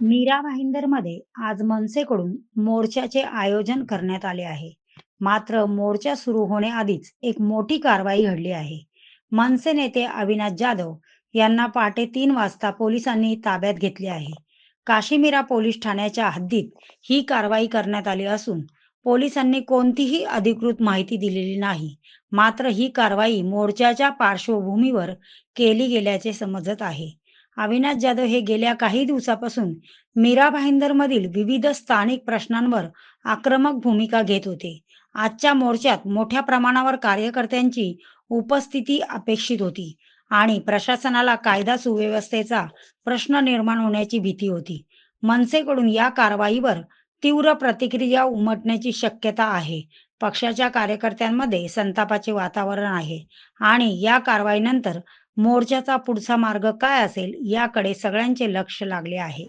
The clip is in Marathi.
मीरा भाईंदरमध्ये आज मनसेकडून मोर्चाचे आयोजन करण्यात आले आहे. मात्र मोर्चा सुरू होण्याआधीच एक मोठी कारवाई घडली आहे. मनसे नेते अविनाश जाधव यांना पहाटे तीन वाजता पोलिसांनी ताब्यात घेतले आहे. काशीमीरा पोलीस ठाण्याच्या हद्दीत ही कारवाई करण्यात आली असून पोलिसांनी कोणतीही अधिकृत माहिती दिलेली नाही. मात्र ही कारवाई मोर्चाच्या पार्श्वभूमीवर केली गेल्याचे समजत आहे. अविनाश जाधव हे गेल्या काही दिवसापासून मीरा भाईंदरमधील विविध स्थानिक प्रश्नांवर आक्रमक भूमिका घेत होते. आजच्या मोर्चात मोठ्या प्रमाणावर कार्यकर्त्यांची उपस्थिती अपेक्षित होती आणि प्रशासनाला कायदा सुव्यवस्थेचा प्रश्न निर्माण होण्याची भीती होती. मनसेकडून या कारवाईवर तीव्र प्रतिक्रिया उमटण्याची शक्यता आहे. पक्षाच्या कार्यकर्त्यांमध्ये संतापाचे वातावरण आहे आणि या कारवाईनंतर मोर्चाचा पुढचा मार्ग काय असेल याकडे सगळ्यांचे लक्ष लागले आहे.